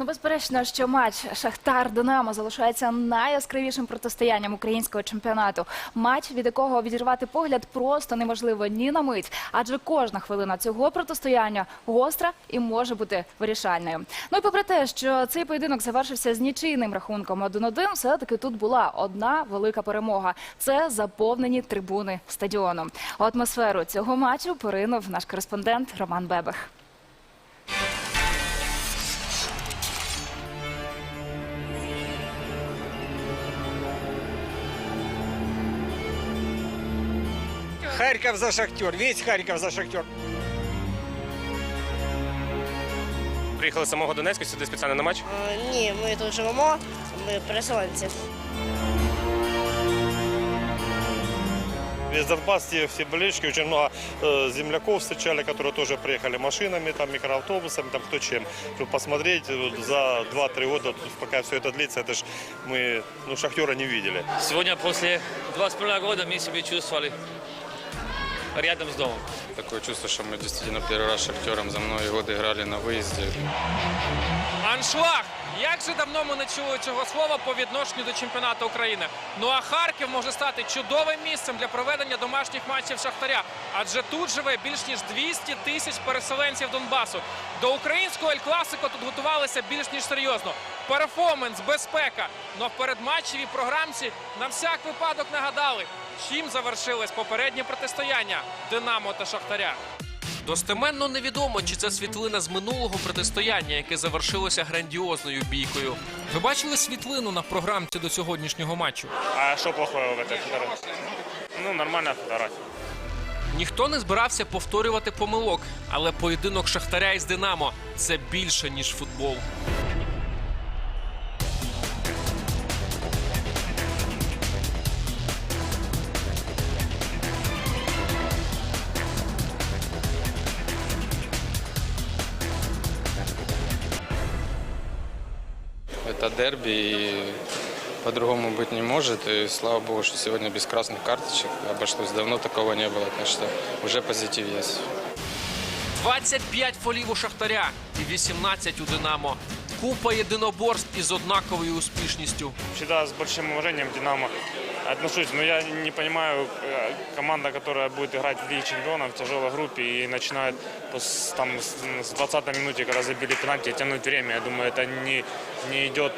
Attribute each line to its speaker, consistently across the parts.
Speaker 1: Ну, безперечно, що матч Шахтар Динамо залишається найяскравішим протистоянням українського чемпіонату. Матч, від якого відірвати погляд просто неможливо ні на мить, адже кожна хвилина цього протистояння гостра і може бути вирішальною. Ну і попри те, що цей поєдинок завершився з нічийним рахунком 1-1, все-таки тут була одна велика перемога. Це заповнені трибуни стадіону. Атмосферу цього матчу поринув наш кореспондент Роман Бебех.
Speaker 2: Харьков за шахтер, весь Харьков за шахтер.
Speaker 3: Приїхали з самого Донецька сюди спеціально на матч.
Speaker 4: Е, Ні, ми тут живемо, ми переселенці.
Speaker 5: Весь Донбасс, те все болельщики, очень много э, земляков встречали, которые тоже приехали машинами, там, микроавтобусами, там, кто чем. Чтобы посмотреть э, за 2-3 года, тут пока все это длится, это ж мы, ну, шахтера не видели.
Speaker 6: Сегодня после два с половиной года мы себя чувствовали рядом с домом.
Speaker 7: Такое чувство, что мы действительно первый раз с Шахтером за многие годы играли на выезде.
Speaker 8: Аншлаг! Як же давно ми не чули цього слова по відношенню до чемпіонату України? Ну а Харків може стати чудовим місцем для проведення домашніх матчів Шахтаря, адже тут живе більш ніж 200 тисяч переселенців Донбасу. До українського Ель Класико тут готувалися більш ніж серйозно. Перформанс, безпека. Ну а в передматчевій програмці на всяк випадок нагадали, чим завершилось попереднє протистояння Динамо та Шахтаря. Достеменно невідомо, чи це світлина з минулого протистояння, яке завершилося грандіозною бійкою. Ви бачили світлину на програмці до сьогоднішнього матчу?
Speaker 3: А що плохого в фотографии? Ну, нормальна фотографія.
Speaker 8: Ніхто не збирався повторювати помилок, але поєдинок Шахтаря із Динамо це більше ніж футбол.
Speaker 7: Это дерби, и по-другому быть не может. И слава богу, что сегодня без красных карточек обошлось. Давно такого не было, так что уже позитив есть.
Speaker 8: 25 фолів у Шахтаря і 18 у Динамо. Купа єдиноборств із однаковою успішністю.
Speaker 3: Всегда с большим уважением к Динамо отношусь, но я не понимаю, э, команда, которая будет играть в Лиге Чемпионов в тяжелой группе и начинает пос- там, с с 20 минуте, когда забили пенальти, тянуть время. Я думаю, это не, не идет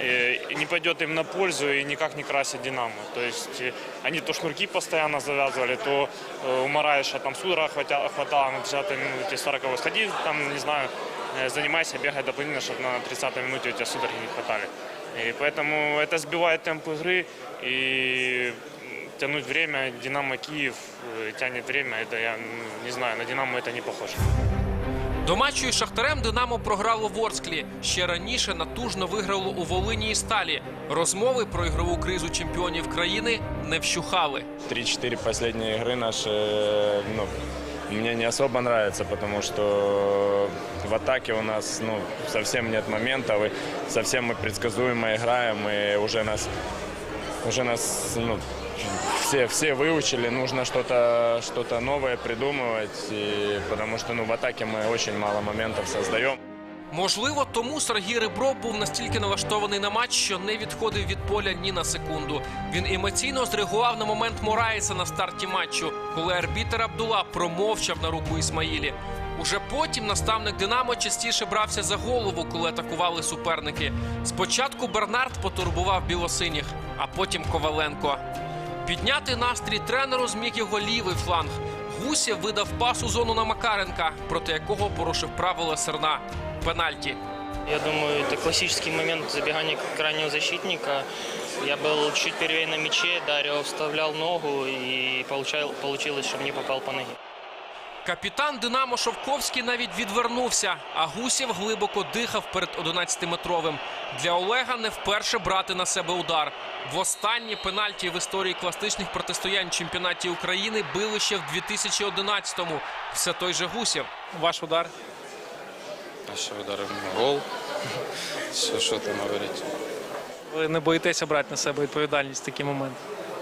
Speaker 3: э, не пойдет им на пользу и никак не красит Динамо. То есть э, они то шнурки постоянно завязывали, то э, у Мараиша там судора хватало, хватало на 30 минуте 40 сходи, там, не знаю, э, занимайся, бегай дополнительно, чтобы на 30 минуте у тебя судороги не хватали. И поэтому это сбивает темп игры и м, тянуть время. Динамо Киев э, тянет время, это я м, не знаю, на Динамо это не похоже.
Speaker 8: До матчу із Шахтарем Динамо програло в Орсклі. Ще раніше натужно виграло у Волині і Сталі. Розмови про ігрову кризу чемпіонів країни не вщухали.
Speaker 9: 3-4 последние игры наши, э, ну, мне не особо нравятся, потому что в атаке у нас ну, совсем нет моментов, и совсем мы предсказуемо играем, и уже нас, уже нас ну, все, все выучили, нужно что-то что новое придумывать, и, потому что ну, в атаке мы очень мало моментов создаем.
Speaker 8: Можливо, тому Сергій Ребров був настільки налаштований на матч, що не відходив від поля ні на секунду. Він емоційно зреагував на момент Мораєса на старті матчу, коли арбітер Абдула промовчав на руку Ісмаїлі. Уже потім наставник Динамо частіше брався за голову, коли атакували суперники. Спочатку Бернард потурбував білосиніх, а потім Коваленко. Підняти настрій тренеру зміг його лівий фланг. Гусєв видав пас у зону на Макаренка, проти якого порушив правила Серна. Пенальті.
Speaker 10: Я думаю, это классический момент забегания крайнего защитника. Я был чуть первее на мяче, Дарио вставлял ногу и получал, получилось, что мне попал по ноге.
Speaker 8: Капітан Динамо Шовковський навіть відвернувся, а Гусєв глибоко дихав перед 11-метровим. Для Олега не вперше брати на себе удар. Востаннє пенальті в історії класичних протистоянь чемпіонаті України били ще в 2011-му. Все той же Гусєв. Ваш удар.
Speaker 7: А что удар? Гол? Что, что там говорить?
Speaker 8: Ви не боїтеся брати на себе відповідальність в такі моменти.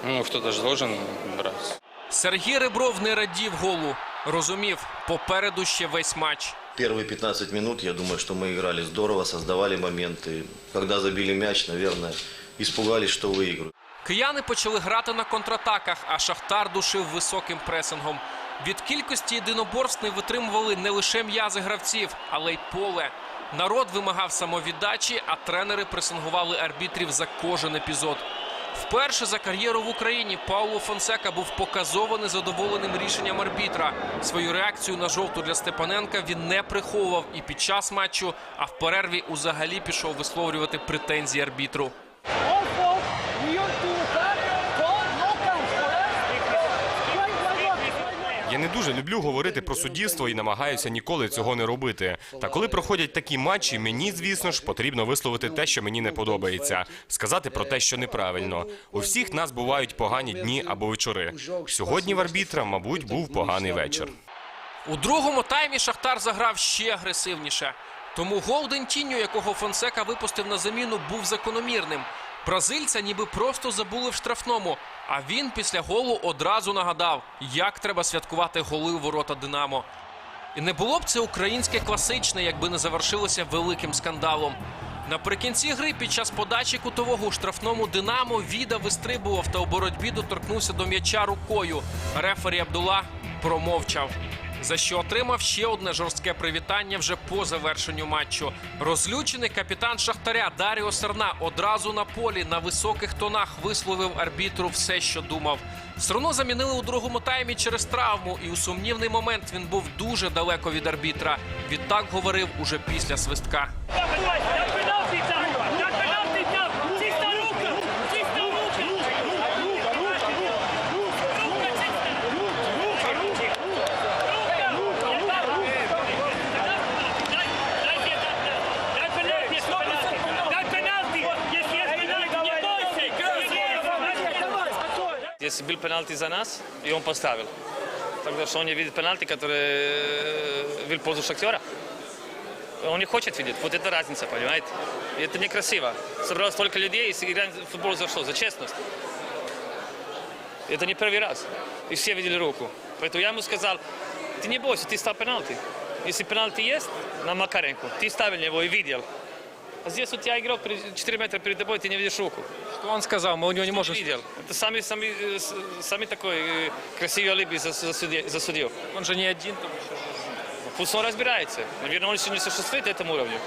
Speaker 7: Ну, кто-то же должен брать.
Speaker 8: Сергій Ребров не радів голу. Розумів, попереду ще весь матч.
Speaker 11: Первые 15 минут, я думаю, что мы играли здорово, создавали моменты. Когда забили мяч, наверное, испугались, что выиграют.
Speaker 8: Кияни почали грати на контратаках, а Шахтар душив високим пресингом. Від кількості єдиноборств не витримували не лише м'язи гравців, але й поле. Народ вимагав самовіддачі, а тренери пресингували арбітрів за кожен епізод. Вперше за кар'єру в Україні Пауло Фонсека був показово незадоволеним рішенням арбітра. Свою реакцію на жовту для Степаненка він не приховував і під час матчу, а в перерві узагалі пішов висловлювати претензії арбітру.
Speaker 12: Я не дуже люблю говорити про суддівство і намагаюся ніколи цього не робити. Та коли проходять такі матчі, мені, звісно ж, потрібно висловити те, що мені не подобається, сказати про те, що неправильно. У всіх нас бувають погані дні або вечори. Сьогодні в арбітра, мабуть, був поганий вечір.
Speaker 8: У другому таймі Шахтар заграв ще агресивніше. Тому гол Дентіньо, якого Фонсека випустив на заміну, був закономірним. Бразильця ніби просто забули в штрафному. А він після голу одразу нагадав, як треба святкувати голи у ворота Динамо. І не було б це українське класичне, якби не завершилося великим скандалом. Наприкінці гри під час подачі кутового у штрафному Динамо Віда вистрибував та у боротьбі доторкнувся до м'яча рукою. Рефері Абдула промовчав. За що отримав ще одне жорстке привітання вже по завершенню матчу. Розлючений капітан Шахтаря Даріо Серна одразу на полі на високих тонах висловив арбітру все, що думав. Серну замінили у другому таймі через травму, і у сумнівний момент він був дуже далеко від арбітра. Відтак говорив уже після свистка.
Speaker 10: Если был пенальти за нас, и он поставил. Тогда что он не видит пенальти, который э, в пользу Шахтера? Он не хочет видеть. Вот это разница, понимаете? И это некрасиво. Собралось столько людей, и играем в футбол за что? За честность. Это не первый раз. И все видели руку. Поэтому я ему сказал, ты не бойся, ты стал пенальти. Если пенальти есть на Макаренко, ты ставил его и видел. А здесь у тебя игрок 4 метра перед тобой, ты не видишь руку.
Speaker 8: Що він сказав? Ми у нього не можемо.
Speaker 10: видел. Это самый, самый, э, с- самый такой э, красивый алиби за, за, судья- за судью.
Speaker 8: Він же не один. Тому що...
Speaker 10: Пусть он разбирается. Наверное, он еще не существует этому уровню.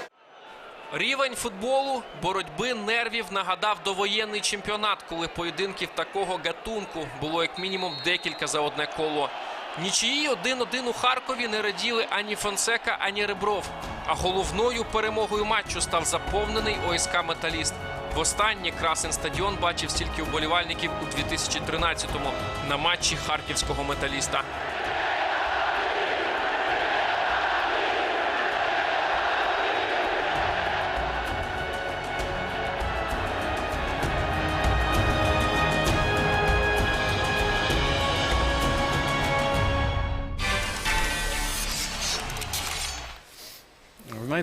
Speaker 8: Рівень футболу, боротьби, нервів нагадав довоєнний чемпіонат, коли поєдинків такого гатунку було як мінімум декілька за одне коло. Нічиї 1-1 у Харкові не раділи ані Фонсека, ані Ребров. А головною перемогою матчу став заповнений ОСК Металіст. Востаннє красен стадіон бачив стільки вболівальників у 2013-му на матчі харківського металіста.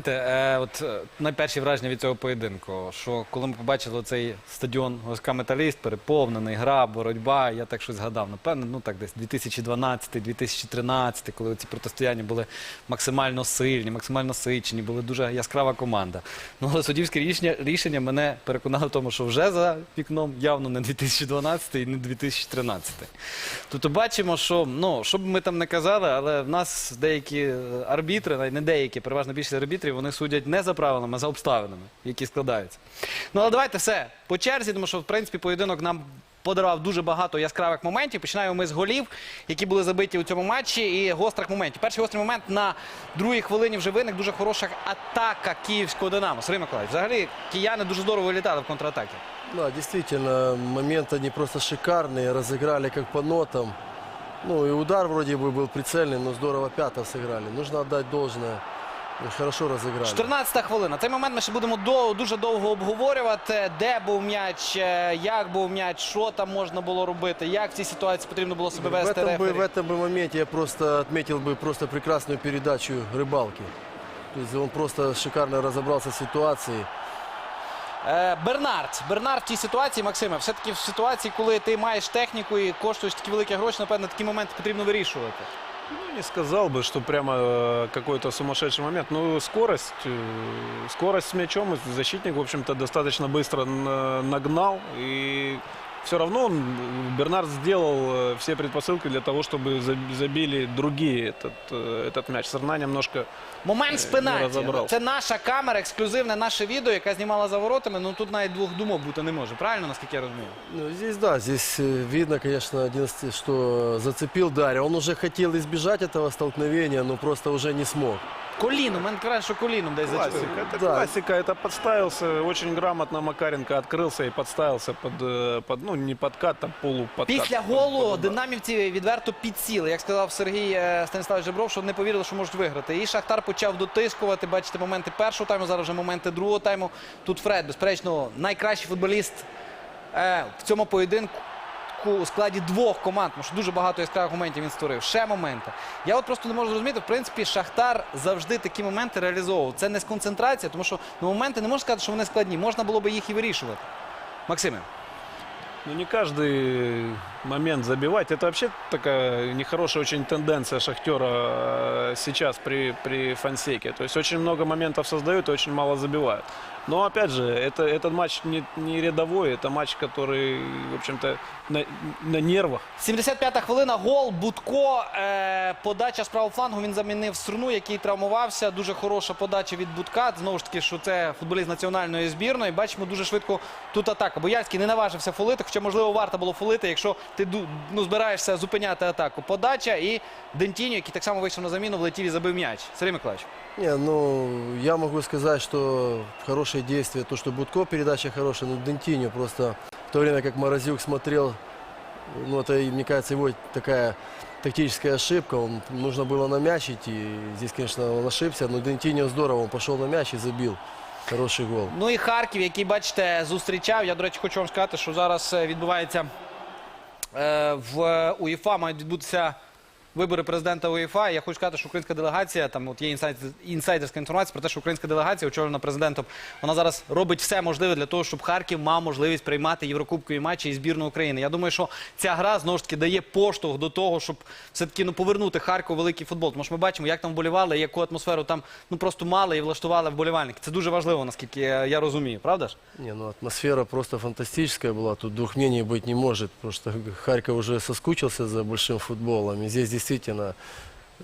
Speaker 13: Знаєте, е, от е, найперші враження від цього поєдинку, що коли ми побачили цей стадіон ОСК Металіст, переповнений, гра, боротьба, я так щось згадав. Напевно, ну так десь 2012-2013, коли ці протистояння були максимально сильні, максимально сичні, були дуже яскрава команда. Ну, але суддівське рішення, рішення мене переконало в тому, що вже за вікном явно не 2012 і не 2013. Тобто бачимо, що ну, що б ми там не казали, але в нас деякі е, арбітри, не деякі, переважно більшість арбітрів, вони судять не за правилами, а за обставинами, які складаються. Ну але давайте все по черзі, тому що в принципі поєдинок нам подарував дуже багато яскравих моментів. Починаємо ми з голів, які були забиті у цьому матчі, і гострих моментів. Перший гострий момент на другій хвилині вже виник дуже хороша атака київського Динамо. Сергій Миколаївич, взагалі кияни дуже здорово вилітали в контратакі.
Speaker 14: Да, действительно, моменты они просто шикарные, разыграли как по нотам. Ну и удар вроде бы был прицельный, но здорово пятов сыграли. Нужно отдать должное. И Хорошо разыграли.
Speaker 13: 14 хвилина. Цей момент ми ще будемо до, дуже довго обговорювати. Де був м'яч, е, як був м'яч, що там можна було робити, як в цій ситуації потрібно було себе
Speaker 14: В
Speaker 13: вести
Speaker 14: этом, бы,
Speaker 13: рефері.
Speaker 14: в этом бы моменте я просто отметил бы просто прекрасную передачу рыбалки. То есть он просто шикарно разобрался в ситуации.
Speaker 13: Е, Бернард. Бернард в тій ситуації, Максиме, все-таки в ситуації, коли ти маєш техніку і коштуєш такі великі гроші, напевно, такі моменти потрібно вирішувати.
Speaker 15: Ну, не сказал бы, что прямо э, какой-то сумасшедший момент. Ну, скорость, э, скорость с мячом. и Защитник, в общем-то, достаточно быстро на- нагнал. И все равно он, э, Бернард сделал э, все предпосылки для того, чтобы за- забили другие этот, э, этот мяч. Сарна немножко
Speaker 13: Момент з
Speaker 15: не
Speaker 13: пенальті.
Speaker 15: розібрався.
Speaker 13: Це наша камера, ексклюзивне наше відео, яка знімала за воротами. Ну тут навіть двох думок бути не може. Правильно, наскільки я розумію?
Speaker 14: Ну, здесь да, здесь э, видно, конечно, 11, что зацепил Дарья. Он уже хотел избежать этого столкновения, но просто уже не смог.
Speaker 13: Коліном, мене каже, що коліном десь зачепив.
Speaker 15: Классика, это
Speaker 14: Да.
Speaker 15: классика, это подставился, очень грамотно Макаренко открылся и подставился под, э, под ну, не подкат, а полуподкат.
Speaker 13: Після
Speaker 15: Под-
Speaker 13: голу
Speaker 15: под удар.
Speaker 13: динамівці відверто підсіли. Як сказав Сергій е, Станіславович Жебров, що не повірили, що можуть виграти. І Шахтар почав дотискувати. Бачите, моменти першого тайму, зараз вже моменти другого тайму. Тут Фред, безперечно, найкращий футболіст е, в цьому поєдинку. У складі двох команд, тому що дуже багато яскравих моментів він створив. Ще моменти. Я от просто не можу зрозуміти, в принципі, Шахтар завжди такі моменти реалізовував. Це не з концентрації, тому що ну, моменти не можна сказати, що вони складні. Можна було би їх і вирішувати. Максиме.
Speaker 15: Ну, не каждый момент забивать. Это вообще такая нехорошая очень тенденция Шахтера э, сейчас при, при Фансеке. То есть очень много моментов создают и очень мало забивают. Но опять же, это, этот матч не, не рядовой, это матч, который, в общем-то, на, на нервах.
Speaker 13: 75-та хвилина, гол, Будко, е, подача з правого флангу, він замінив Сруну, який травмувався. Дуже хороша подача від Будка. Знову ж таки, що це футболіст національної збірної. Бачимо дуже швидко тут атака. Боярський не наважився фолити, хоча, можливо, варто було фолити, якщо ти ну, збираєшся зупиняти атаку. Подача і Дентіньо, який так само вийшов на заміну, влетів і забив м'яч. Сергій Миколаївич.
Speaker 14: Не, ну, я могу сказать, что хорошее действие, то, что Будко передача хорошая, но Дентиньо просто в то время как Морозюк смотрел, ну, это, мне кажется, его такая тактическая ошибка, он, нужно было на мяч идти, здесь, конечно, он ошибся, но Дентиньо здорово, он пошел на мяч и забил. Хороший гол.
Speaker 13: Ну і Харків, який, бачите, зустрічав. Я, до речі, хочу вам сказати, що зараз е, відбувається в УЄФА, мають відбутися вибори президента УЄФА. Я хочу сказати, що українська делегація, там от є інсайдерська інформація про те, що українська делегація, очолена президентом, вона зараз робить все можливе для того, щоб Харків мав можливість приймати єврокубкові матчі і збірну України. Я думаю, що ця гра знову ж таки дає поштовх до того, щоб все-таки ну, повернути Харкову великий футбол. Тому що ми бачимо, як там вболівали, яку атмосферу там ну просто мали і влаштували вболівальники. Це дуже важливо, наскільки я, розумію, правда ж?
Speaker 14: Не, ну атмосфера просто фантастическая была. Тут двух мнений быть не может, потому что Харьков уже соскучился за большим футболом. И здесь действительно,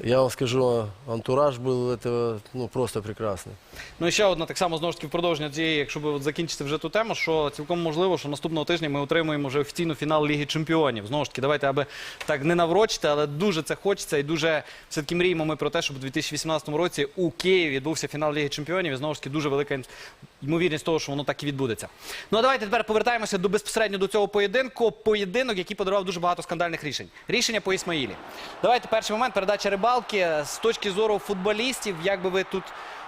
Speaker 14: я вам скажу, антураж был этого ну, просто прекрасный.
Speaker 13: Ну і ще одна так само знову ж таки в продовження цієї, якщо би от закінчити вже ту тему, що цілком можливо, що наступного тижня ми отримуємо вже офіційно фінал Ліги Чемпіонів. Знову ж таки, давайте аби так не наврочити, але дуже це хочеться і дуже все-таки мріємо ми про те, щоб у 2018 році у Києві відбувся фінал Ліги Чемпіонів. І знову ж таки дуже велика ймовірність того, що воно так і відбудеться. Ну а давайте тепер повертаємося до безпосередньо до цього поєдинку. Поєдинок, який подарував дуже багато скандальних рішень. Рішення по Ісмаїлі. Давайте перший момент передача рибалки з точки зору футболістів. Як би ви тут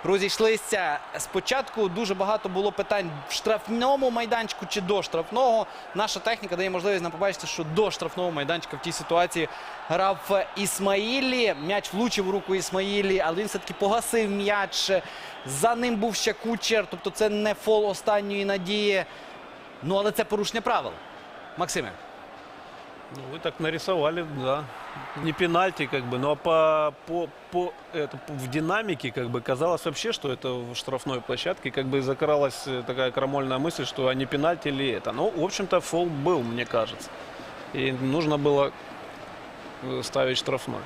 Speaker 13: розійшлися спочатку, дуже багато було питань в штрафному майданчику чи до штрафного. Наша техніка дає можливість нам побачити, що до штрафного майданчика в тій ситуації грав Ісмаїлі. М'яч влучив у руку Ісмаїлі, але він все-таки погасив м'яч. За ним був ще кучер, тобто це не фол останньої надії. Ну, але це порушення правил. Максиме.
Speaker 15: Ну, вы так нарисовали, да. Не пенальти, как бы, но по, по, по, это, по- в динамике, как бы, казалось вообще, что это в штрафной площадке, как бы закралась э, такая крамольная мысль, что а не пенальти ли это. Ну, в общем-то, фол был, мне кажется. И нужно было э, ставить штрафной.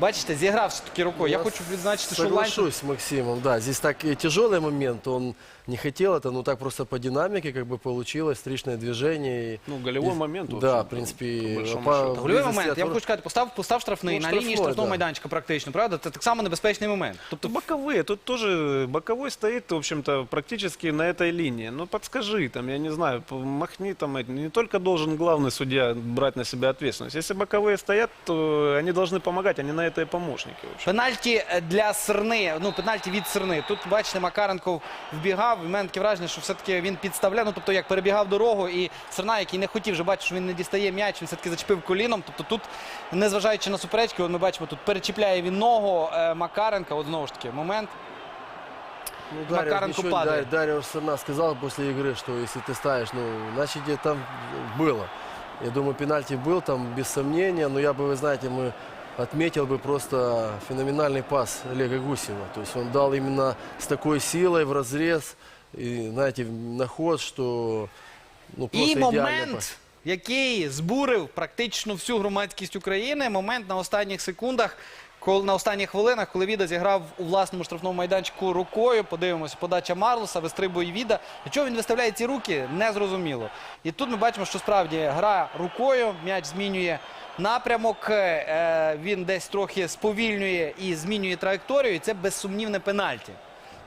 Speaker 13: Бачите, зіграв все-таки рукою. Я хочу відзначити, що Ланчев
Speaker 14: Соглашусь с Максимом, да. Здесь так и тяжелый момент, он не хотел это, но так просто по динамике как бы получилось, встречное движение. и-
Speaker 15: Ну, голевой
Speaker 14: и-
Speaker 15: момент, в
Speaker 14: Да,
Speaker 15: общем-то,
Speaker 14: в принципе,
Speaker 15: по большому
Speaker 14: по
Speaker 15: счету.
Speaker 13: Гольовий
Speaker 14: близости
Speaker 13: момент.
Speaker 14: от
Speaker 13: Я вам
Speaker 14: ворот.
Speaker 13: хочу сказати, постав, постав штрафний
Speaker 14: Ну,
Speaker 13: на лінії
Speaker 14: штрафной,
Speaker 13: штрафного
Speaker 14: да.
Speaker 13: майданчика практично, правда? Це так само небезпечний момент.
Speaker 15: Тобто боковые, тут тоже боковой стоит, в общем-то, практически на этой линии. Ну, подскажи, там, я не знаю, п- махни там. эти. Не только должен главный судья брать на себя ответственность. Если боковые стоят, то они должны помогать, они на это и помощники. В общем.
Speaker 13: Пенальті е, для Серни, ну пенальті від Серни. Тут, бачите, Макаренко вбігав. В мене таке враження, що все-таки він підставляв, ну тобто як перебігав дорогу, і Серна, який не хотів, вже бачив, що він не дістає м'яч, він все-таки зачепив коліном. Тобто тут, незважаючи на суперечки, от ми бачимо, тут перечіпляє він ногу е, Макаренка. От знову ж таки, момент.
Speaker 14: Ну, Дарья,
Speaker 13: Макаренко
Speaker 14: ничего,
Speaker 13: падает.
Speaker 14: Да- Дарья уж сама сказала после игры, что если ты ставишь, ну, значит, где там было. Я думаю, пенальти был там без сомнения, но я бы, вы знаете, мы отметил бы просто феноменальный пас Олега Гусева. То есть он дал именно с такой силой в разрез, и, знаете, на ход, что ну, просто
Speaker 13: І
Speaker 14: идеальный
Speaker 13: момент,
Speaker 14: пас.
Speaker 13: який збурив практично всю громадськість України, момент на останніх секундах, коли на останніх хвилинах, коли Віда зіграв у власному штрафному майданчику рукою. Подивимося, подача Марлоса, вистрибує Віда. Для чого він виставляє ці руки, не зрозуміло. І тут ми бачимо, що справді гра рукою, м'яч змінює напрямок, е, він десь трохи сповільнює і змінює траєкторію. І це безсумнівне пенальті.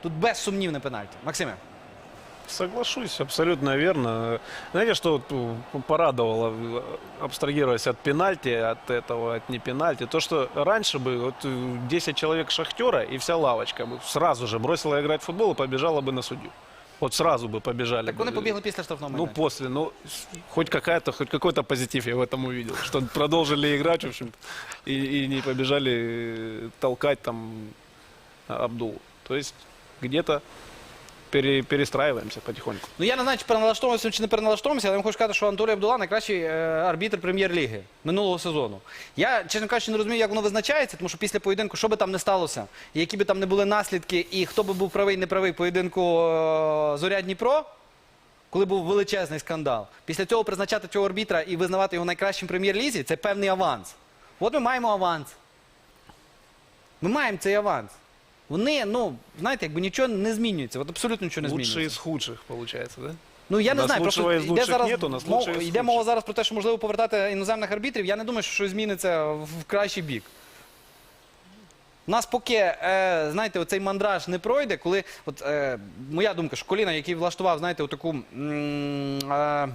Speaker 13: Тут безсумнівне пенальті. Максиме.
Speaker 15: Соглашусь, абсолютно верно. Знаете, что вот, э, порадовало, э, абстрагируясь от пенальти, от этого, от не пенальти, то, что раньше бы вот э, 10 человек шахтера и вся лавочка бы сразу же бросила играть в футбол и побежала бы на судью. Вот сразу бы побежали.
Speaker 13: Так
Speaker 15: бы.
Speaker 13: вони побігли після штрафного
Speaker 15: Ну, после, ну, хоть какая-то, хоть какой-то позитив я в этом увидел. Что продолжили играть, в общем, и, и не побежали э, толкать там Абдулу. То есть где-то пере- перестраиваемся потихоньку.
Speaker 13: Ну я не знаю, чи переналаштовуємося, чи не переналаштовуємося, але я хочу сказати, що Анатолій Абдула найкращий е, арбітр прем'єр-ліги минулого сезону. Я, чесно кажучи, не розумію, як воно визначається, тому що після поєдинку, що би там не сталося, які би там не були наслідки, і хто би був правий, не правий поєдинку е, Зоря Дніпро, коли був величезний скандал, після цього призначати цього арбітра і визнавати його найкращим прем'єр-лізі, це певний аванс. От ми маємо аванс. Ми маємо цей аванс. Вони, ну, знаєте, якби нічого не змінюється. От абсолютно нічого не змінюється.
Speaker 15: Лучшие из худших, получается, да?
Speaker 13: Ну я не
Speaker 15: нас
Speaker 13: знаю, просто
Speaker 15: из
Speaker 13: йде
Speaker 15: лучших
Speaker 13: зараз
Speaker 15: нет, у нас
Speaker 13: мов-
Speaker 15: лучшие из
Speaker 13: йде мова зараз про те, що можливо повертати іноземних арбітрів. Я не думаю, що щось зміниться в кращий бік. У нас поки, е, знаєте, оцей мандраж не пройде, коли, от е, моя думка, що коліна, який влаштував, знаєте, отаку м, е,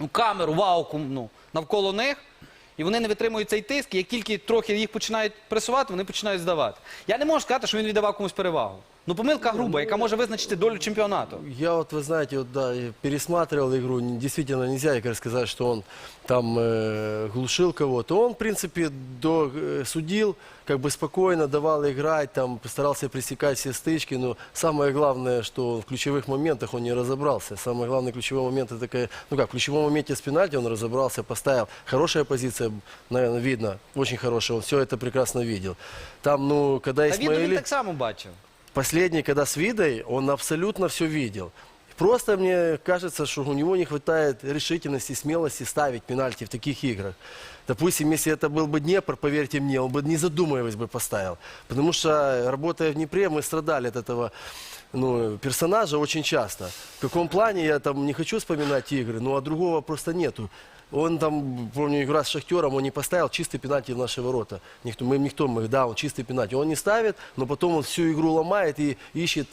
Speaker 13: ну, камеру, вауку ну, навколо них, і вони не витримують цей тиск, як тільки трохи їх починають пресувати, вони починають здавати. Я не можу сказати, що він віддавав комусь перевагу. Ну, помилка груба, яка може визначити долю чемпіонату.
Speaker 14: Я вот, вы знаете, вот, да, и пересматривал игру. Н- Действительно, нельзя Игорь, сказать, что он там э, глушил кого-то. Он, в принципе, до, э, судил, как бы спокойно давал играть, там, постарался пресекать все стычки. Но самое главное, что в ключевых моментах он не разобрался. Самый главный ключевой момент, это такая, ну как, в ключевом моменте с пенальти он разобрался, поставил. Хорошая позиция, наверное, видно, очень хорошая. Он все это прекрасно видел. Там, ну, когда
Speaker 13: Та він, він
Speaker 14: Исмаили...
Speaker 13: так само бачив.
Speaker 14: Последний, когда с Видой, он абсолютно все видел. Просто мне кажется, что у него не хватает решительности, смелости ставить пенальти в таких играх. Допустим, если это был бы Днепр, поверьте мне, он бы не задумываясь бы поставил. Потому что, работая в Днепре, мы страдали от этого ну, персонажа очень часто. В каком плане, я там не хочу вспоминать игры, ну а другого просто нету. Он там, помню, игра с Шахтером, он не поставил чистый пенальти в наши ворота. Никто, мы, никто, мы, да, он чистый пенальти. Он не ставит, но потом он всю игру ломает и ищет,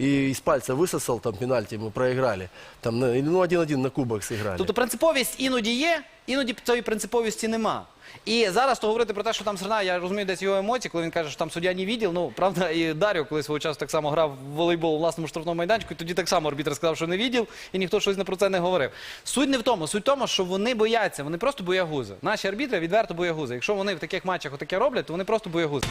Speaker 14: и из пальца высосал там пенальти, мы проиграли. Там, на- или, ну, один-один на кубок сыграли.
Speaker 13: Тобто принциповість іноді є, іноді цієї принциповості нема. І зараз то говорити про те, що там Серна, я розумію десь його емоції, коли він каже, що там суддя не відділ. Ну, правда, і Дар'о колись свого часу так само грав в волейбол у власному штрафному майданчику, і тоді так само арбітр сказав, що не відділ, і ніхто щось не про це не говорив. Суть не в тому, суть в тому, що вони бояться, вони просто боягузи. Наші арбітри відверто боягузи. Якщо вони в таких матчах отаке роблять, то вони просто боягузи.